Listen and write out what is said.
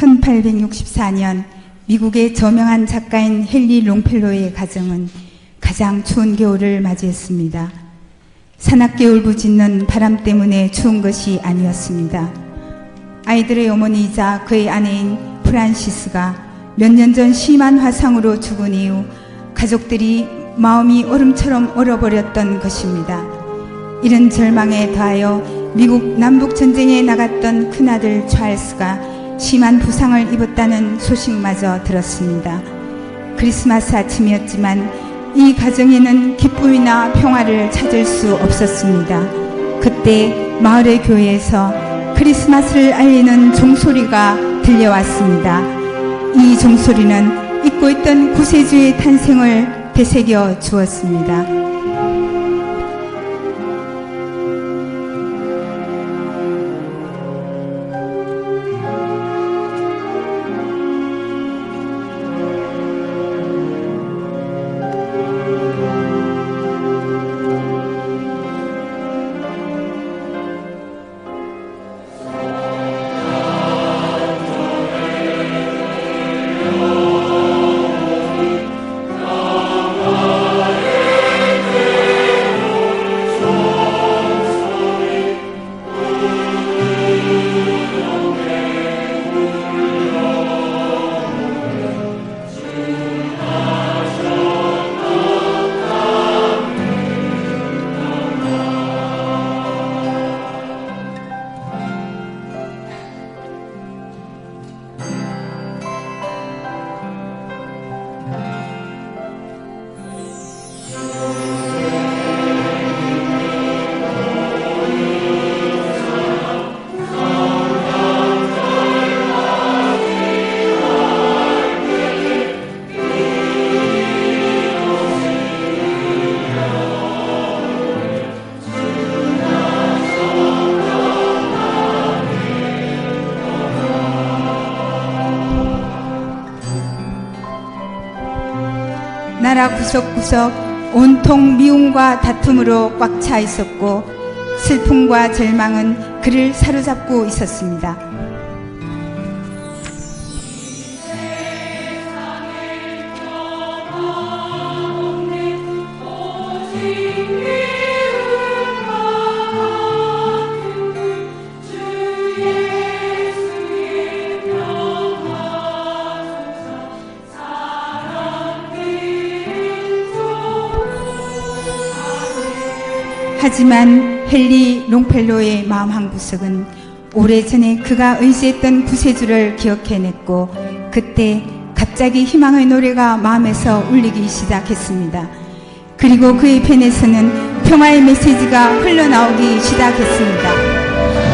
1864년 미국의 저명한 작가인 헨리 롱펠로의 가정은 가장 추운 겨울을 맞이했습니다. 산악겨울 부짖는 바람 때문에 추운 것이 아니었습니다. 아이들의 어머니이자 그의 아내인 프란시스가 몇 년 전 심한 화상으로 죽은 이후 가족들이 마음이 얼음처럼 얼어버렸던 것입니다. 이런 절망에 더하여 미국 남북전쟁에 나갔던 큰아들 찰스가 심한 부상을 입었다는 소식마저 들었습니다. 크리스마스 아침이었지만 이 가정에는 기쁨이나 평화를 찾을 수 없었습니다. 그때 마을의 교회에서 크리스마스를 알리는 종소리가 들려왔습니다. 이 종소리는 잊고 있던 구세주의 탄생을 되새겨 주었습니다. 나라 구석구석 온통 미움과 다툼으로 꽉 차 있었고 슬픔과 절망은 그를 사로잡고 있었습니다. 하지만 헨리 롱펠로의 마음 한 구석은 오래전에 그가 의지했던 구세주를 기억해냈고 그때 갑자기 희망의 노래가 마음에서 울리기 시작했습니다. 그리고 그의 펜에서는 평화의 메시지가 흘러나오기 시작했습니다.